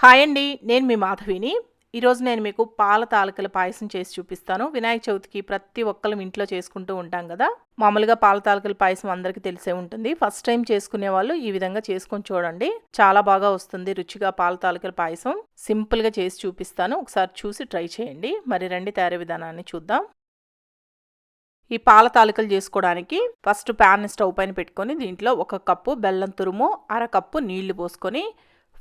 Hi అండి నేను మీ మాధవిని. ఈరోజు నేను మీకు పాల తాలకల పాయసం చేసి చూపిస్తాను. వినాయక చవితికి ప్రతి ఒక్కరం ఇంట్లో చేసుకుంటూ ఉంటాం కదా. మామూలుగా పాల తాలకల పాయసం అందరికీ తెలిసే ఉంటుంది. ఫస్ట్ టైం చేసుకునే వాళ్ళు ఈ విధంగా చేసుకొని చూడండి. చాలా బాగా వస్తుంది రుచిగా పాల తాలకల పాయసం. సింపుల్గా చేసి చూపిస్తాను. ఒకసారి చూసి ట్రై చేయండి. మరి రండి తయారీ విధానాన్ని చూద్దాం. ఈ పాల తాలికలు చేసుకోవడానికి ఫస్ట్ ప్యాన్ స్టవ్ పైన పెట్టుకొని దీంట్లో ఒక కప్పు బెల్లం తురుము అర కప్పు నీళ్ళు పోసుకొని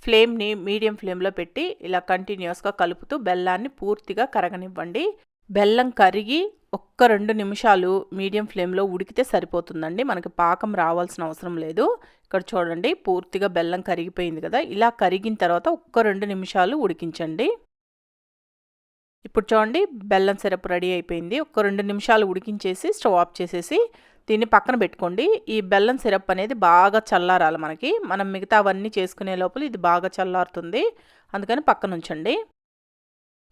ఫ్లేమ్ని మీడియం ఫ్లేమ్లో పెట్టి ఇలా కంటిన్యూస్గా కలుపుతూ బెల్లాన్ని పూర్తిగా కరగనివ్వండి. బెల్లం కరిగి ఒక్క రెండు నిమిషాలు మీడియం ఫ్లేమ్లో ఉడికితే సరిపోతుందండి. మనకి పాకం రావాల్సిన అవసరం లేదు. ఇక్కడ చూడండి పూర్తిగా బెల్లం కరిగిపోయింది కదా. ఇలా కరిగిన తర్వాత ఒక్క రెండు నిమిషాలు ఉడికించండి. ఇప్పుడు చూడండి బెల్లం సిరప్ రెడీ అయిపోయింది. ఒక రెండు నిమిషాలు ఉడికించేసి స్టవ్ ఆఫ్ చేసేసి దీన్ని పక్కన పెట్టుకోండి. ఈ బెల్లం సిరప్ అనేది బాగా చల్లారాలి మనకి. మనం మిగతా అవన్నీ చేసుకునే లోపల ఇది బాగా చల్లారుతుంది. అందుకని పక్కన ఉంచండి.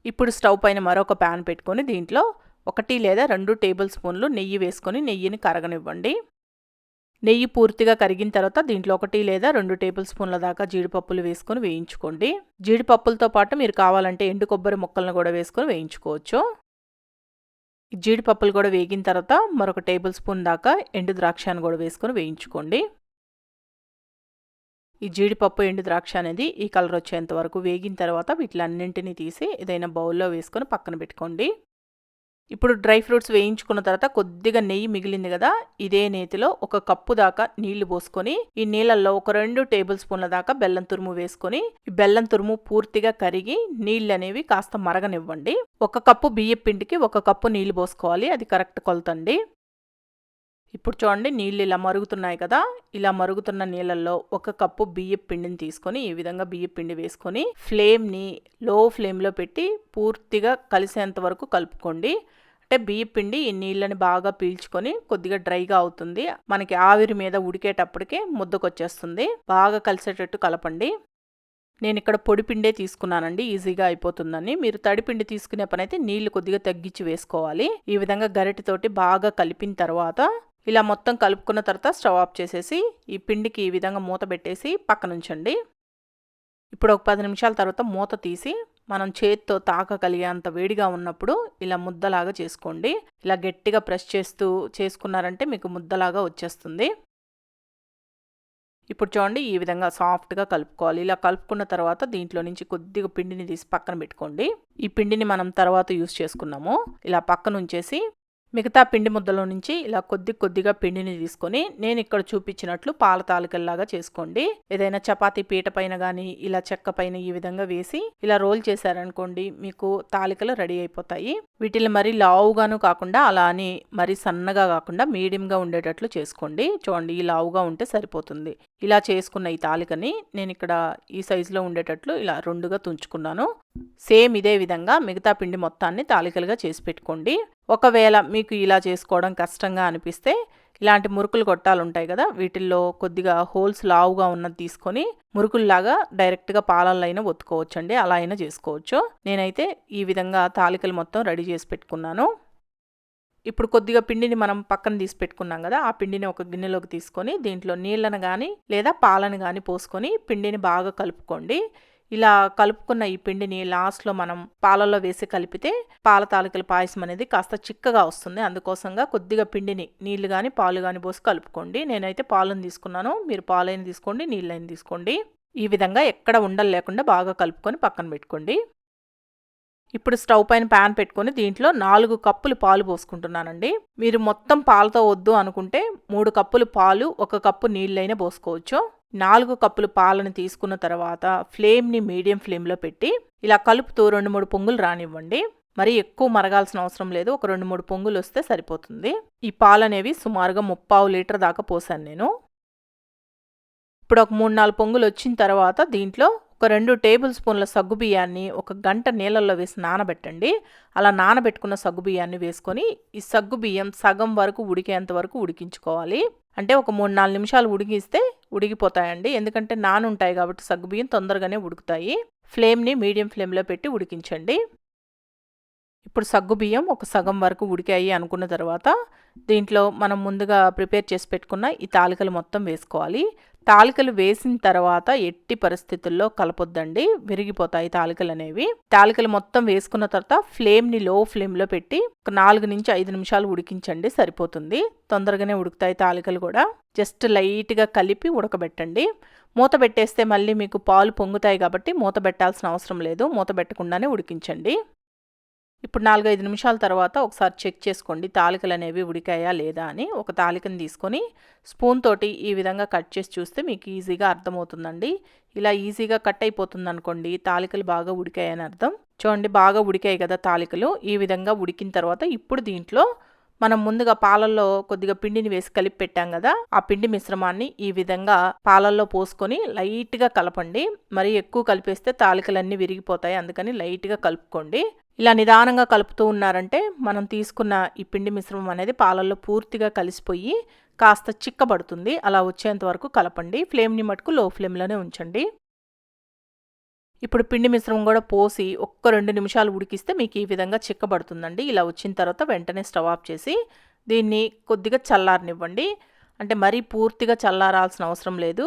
ఇప్పుడు స్టవ్ పైన మరొక ప్యాన్ పెట్టుకొని దీంట్లో ఒకటి లేదా రెండు టేబుల్ స్పూన్లు నెయ్యి వేసుకొని నెయ్యిని కరగనివ్వండి. నెయ్యి పూర్తిగా కరిగిన తర్వాత దీంట్లో ఒకటి లేదా రెండు టేబుల్ స్పూన్ల దాకా జీడిపప్పులు వేసుకొని వేయించుకోండి. జీడిపప్పులతో పాటు మీరు కావాలంటే ఎండు కొబ్బరి ముక్కలను కూడా వేసుకొని వేయించుకోవచ్చు. జీడిపప్పులు కూడా వేగిన తర్వాత మరొక టేబుల్ స్పూన్ దాకా ఎండు ద్రాక్షను కూడా వేసుకొని వేయించుకోండి. ఈ జీడిపప్పు ఎండు ద్రాక్ష అనేది ఈ కలర్ వచ్చేంత వరకు వేగిన తర్వాత వీటిలన్నింటినీ తీసి ఏదైనా బౌల్లో వేసుకొని పక్కన పెట్టుకోండి. ఇప్పుడు డ్రై ఫ్రూట్స్ వేయించుకున్న తర్వాత కొద్దిగా నెయ్యి మిగిలింది కదా ఇదే నేతిలో ఒక కప్పు దాకా నీళ్ళు పోసుకొని ఈ నీళ్ళల్లో ఒక రెండు టేబుల్ స్పూన్ల దాకా బెల్లం తురుము వేసుకొని ఈ బెల్లం తురుము పూర్తిగా కరిగి నీళ్ళు అనేవి కాస్త మరగనివ్వండి. ఒక కప్పు బియ్య పిండికి ఒక కప్పు నీళ్ళు పోసుకోవాలి అది కరెక్ట్ కొలతండి. ఇప్పుడు చూడండి నీళ్ళు ఇలా మరుగుతున్నాయి కదా. ఇలా మరుగుతున్న నీళ్ళల్లో ఒక కప్పు బియ్య పిండిని తీసుకొని ఈ విధంగా బియ్య పిండి వేసుకొని ఫ్లేమ్ని లో ఫ్లేమ్లో పెట్టి పూర్తిగా కలిసేంత వరకు కలుపుకోండి. అంటే బియ్య పిండి ఈ నీళ్ళని బాగా పీల్చుకొని కొద్దిగా డ్రైగా అవుతుంది. మనకి ఆవిరి మీద ఉడికేటప్పటికే ముద్దకొచ్చేస్తుంది. బాగా కలిసేటట్టు కలపండి. నేను ఇక్కడ పొడి పిండే తీసుకున్నానండి ఈజీగా అయిపోతుందని. మీరు తడిపిండి తీసుకునే పని అయితే నీళ్ళు కొద్దిగా తగ్గించి వేసుకోవాలి. ఈ విధంగా గరిటెతోటి బాగా కలిపిన తర్వాత ఇలా మొత్తం కలుపుకున్న తర్వాత స్టవ్ ఆఫ్ చేసేసి ఈ పిండికి ఈ విధంగా మూత పెట్టేసి పక్కనుంచండి ఇప్పుడు ఒక పది నిమిషాల తర్వాత మూత తీసి మనం చేతితో తాకగలిగేంత వేడిగా ఉన్నప్పుడు ఇలా ముద్దలాగా చేసుకోండి. ఇలా గట్టిగా ప్రెస్ చేస్తూ చేసుకున్నారంటే మీకు ముద్దలాగా వచ్చేస్తుంది. ఇప్పుడు చూడండి ఈ విధంగా సాఫ్ట్గా కలుపుకోవాలి. ఇలా కలుపుకున్న తర్వాత దీంట్లో నుంచి కొద్దిగా పిండిని తీసి పక్కన పెట్టుకోండి. ఈ పిండిని మనం తర్వాత యూస్ చేసుకున్నాము. ఇలా పక్కన ఉంచేసి మిగతా పిండి ముద్దలో నుంచి ఇలా కొద్ది కొద్దిగా పిండిని తీసుకొని నేను ఇక్కడ చూపించినట్లు పాల తాలికల్లాగా చేసుకోండి. ఏదైనా చపాతీ పీట పైన కానీ ఇలా చెక్క పైన ఈ విధంగా వేసి ఇలా రోల్ చేశారనుకోండి మీకు తాలికలు రెడీ అయిపోతాయి. వీటిని మరీ లావుగాను కాకుండా అలా అని మరీ సన్నగా కాకుండా మీడియంగా ఉండేటట్లు చేసుకోండి. చూడండి ఈ లావుగా ఉంటే సరిపోతుంది. ఇలా చేసుకున్న ఈ తాలికని నేను ఇక్కడ ఈ సైజులో ఉండేటట్లు ఇలా రెండుగా తుంచుకున్నాను. సేమ్ ఇదే విధంగా మిగతా పిండి మొత్తాన్ని తాలికలుగా చేసి పెట్టుకోండి. ఒకవేళ మీకు ఇలా చేసుకోవడం కష్టంగా అనిపిస్తే ఇలాంటి మురుకులు గొట్టాలు ఉంటాయి కదా వీటిల్లో కొద్దిగా హోల్స్ లావుగా ఉన్నది తీసుకొని మురుకుల్లాగా డైరెక్ట్గా పాలల్లో అయినా ఒత్తుకోవచ్చండి. అలా అయినా చేసుకోవచ్చు. నేనైతే ఈ విధంగా తాలికలు మొత్తం రెడీ చేసి పెట్టుకున్నాను. ఇప్పుడు కొద్దిగా పిండిని మనం పక్కన తీసి పెట్టుకున్నాం కదా ఆ పిండిని ఒక గిన్నెలోకి తీసుకొని దీంట్లో నీళ్ళను కానీ లేదా పాలను కానీ పోసుకొని పిండిని బాగా కలుపుకోండి. ఇలా కలుపుకున్న ఈ పిండిని లాస్ట్లో మనం పాలలో వేసి కలిపితే పాల తాలికల పాయసం అనేది కాస్త చిక్కగా వస్తుంది. అందుకోసంగా కొద్దిగా పిండిని నీళ్ళు కానీ పాలు కానీ పోసి కలుపుకోండి. నేనైతే పాలను తీసుకున్నాను. మీరు పాలైన తీసుకోండి నీళ్ళైన తీసుకోండి. ఈ విధంగా ఎక్కడ ఉండలు లేకుండా బాగా కలుపుకొని పక్కన పెట్టుకోండి. ఇప్పుడు స్టవ్ పైన ప్యాన్ పెట్టుకొని దీంట్లో నాలుగు కప్పులు పాలు పోసుకుంటున్నానండి. మీరు మొత్తం పాలతో వద్దు అనుకుంటే మూడు కప్పులు పాలు ఒక కప్పు నీళ్ళైనా పోసుకోవచ్చు. నాలుగు కప్పులు పాలను తీసుకున్న తర్వాత ఫ్లేమ్ని మీడియం ఫ్లేమ్లో పెట్టి ఇలా కలుపుతూ రెండు మూడు పొంగులు రానివ్వండి. మరి ఎక్కువ మరగాల్సిన అవసరం లేదు. ఒక రెండు మూడు పొంగులు వస్తే సరిపోతుంది. ఈ పాలు అనేవి సుమారుగా ముప్పావు లీటర్ దాకా పోసాను నేను. ఇప్పుడు ఒక మూడు నాలుగు పొంగులు వచ్చిన తర్వాత దీంట్లో ఒక రెండు టేబుల్ స్పూన్ల సగ్గుబియ్యాన్ని ఒక గంట నీళ్ళల్లో వేసి నానబెట్టండి. అలా నానబెట్టుకున్న సగ్గుబియ్యాన్ని వేసుకొని ఈ సగ్గుబియ్యం సగం వరకు ఉడికేంత వరకు ఉడికించుకోవాలి. అంటే ఒక మూడు నాలుగు నిమిషాలు ఉడికిస్తే ఉడికిపోతాయండి. ఎందుకంటే నానుంటాయి కాబట్టి సగ్గుబియ్యం తొందరగానే ఉడుకుతాయి. ఫ్లేమ్ని మీడియం ఫ్లేమ్లో పెట్టి ఉడికించండి. ఇప్పుడు సగ్గుబియ్యం ఒక సగం వరకు ఉడికాయి అనుకున్న తర్వాత దీంట్లో మనం ముందుగా ప్రిపేర్ చేసి పెట్టుకున్న ఈ తాలికలు మొత్తం వేసుకోవాలి. తాలికలు వేసిన తర్వాత ఎట్టి పరిస్థితుల్లో కలపొద్దండి. విరిగిపోతాయి తాలికలు అనేవి. తాలికలు మొత్తం వేసుకున్న తర్వాత ఫ్లేమ్ని లో ఫ్లేమ్లో పెట్టి ఒక నాలుగు నుంచి ఐదు నిమిషాలు ఉడికించండి సరిపోతుంది. తొందరగానే ఉడుకుతాయి తాలికలు కూడా. జస్ట్ లైట్గా కలిపి ఉడకబెట్టండి. మూత పెట్టేస్తే మళ్ళీ మీకు పాలు పొంగుతాయి కాబట్టి మూత పెట్టాల్సిన అవసరం లేదు. మూత పెట్టకుండానే ఉడికించండి. ఇప్పుడు నాలుగైదు నిమిషాల తర్వాత ఒకసారి చెక్ చేసుకోండి తాలికలు అనేవి ఉడికాయా లేదా అని. ఒక తాలికను తీసుకొని స్పూన్ తోటి ఈ విధంగా కట్ చేసి చూస్తే మీకు ఈజీగా అర్థమవుతుందండి. ఇలా ఈజీగా కట్ అయిపోతుంది అనుకోండి తాలికలు బాగా ఉడికాయని అర్థం. చూడండి బాగా ఉడికాయి కదా తాలికలు. ఈ విధంగా ఉడికిన తర్వాత ఇప్పుడు దీంట్లో మనం ముందుగా పాలల్లో కొద్దిగా పిండిని వేసి కలిపి పెట్టాం కదా ఆ పిండి మిశ్రమాన్ని ఈ విధంగా పాలల్లో పోసుకొని లైట్గా కలపండి. మరి ఎక్కువ కలిపేస్తే తాలికలన్నీ విరిగిపోతాయి అందుకని లైట్గా కలుపుకోండి. ఇలా నిదానంగా కలుపుతూ ఉన్నారంటే మనం తీసుకున్న ఈ పిండి మిశ్రమం అనేది పాలల్లో పూర్తిగా కలిసిపోయి కాస్త చిక్కబడుతుంది. అలా వచ్చేంత వరకు కలపండి. ఫ్లేమ్ని మటుకు లో ఫ్లేమ్లోనే ఉంచండి. ఇప్పుడు పిండి మిశ్రమం కూడా పోసి ఒక్క రెండు నిమిషాలు ఉడికిస్తే మీకు ఈ విధంగా చిక్కబడుతుందండి. ఇలా వచ్చిన తర్వాత వెంటనే స్టవ్ ఆఫ్ చేసి దీన్ని కొద్దిగా చల్లారనివ్వండి. అంటే మరీ పూర్తిగా చల్లారాల్సిన అవసరం లేదు.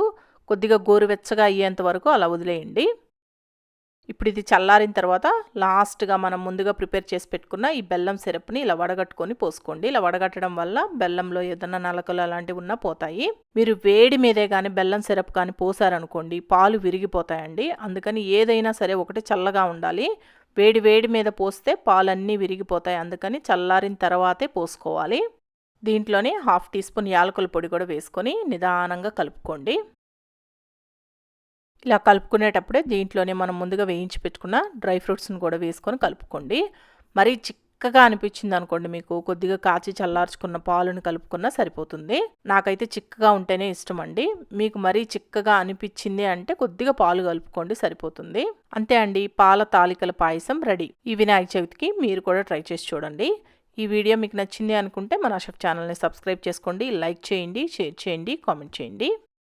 కొద్దిగా గోరువెచ్చగా అయ్యేంత వరకు అలా వదిలేయండి. ఇప్పుడు ఇది చల్లారిన తర్వాత లాస్ట్గా మనం ముందుగా ప్రిపేర్ చేసి పెట్టుకున్న ఈ బెల్లం సిరప్ని ఇలా వడగట్టుకొని పోసుకోండి. ఇలా వడగట్టడం వల్ల బెల్లంలో ఏదన్నా నలకలు అలాంటివి ఉన్నా పోతాయి. మీరు వేడి మీదే కానీ బెల్లం సిరప్ కానీ పోసారనుకోండి పాలు విరిగిపోతాయండి. అందుకని ఏదైనా సరే ఒకటి చల్లగా ఉండాలి. వేడి వేడి మీద పోస్తే పాలన్నీ విరిగిపోతాయి. అందుకని చల్లారిన తర్వాతే పోసుకోవాలి. దీంట్లోనే హాఫ్ టీ స్పూన్ యాలకుల పొడి కూడా వేసుకొని నిదానంగా కలుపుకోండి. ఇలా కలుపుకునేటప్పుడే దీంట్లోనే మనం ముందుగా వేయించి పెట్టుకున్న డ్రై ఫ్రూట్స్ని కూడా వేసుకొని కలుపుకోండి. మరీ చిక్కగా అనిపించింది అనుకోండి మీకు కొద్దిగా కాచి చల్లార్చుకున్న పాలును కలుపుకున్నా సరిపోతుంది. నాకైతే చిక్కగా ఉంటేనే ఇష్టం అండి మీకు మరీ చిక్కగా అనిపించింది అంటే కొద్దిగా పాలు కలుపుకోండి సరిపోతుంది. అంతే అండి పాల తాలికల పాయసం రెడీ. ఈ వినాయక చవితికి మీరు కూడా ట్రై చేసి చూడండి. ఈ వీడియో మీకు నచ్చింది అనుకుంటే మన అషఫ్ ఛానల్ని సబ్స్క్రైబ్ చేసుకోండి లైక్ చేయండి షేర్ చేయండి కామెంట్ చేయండి.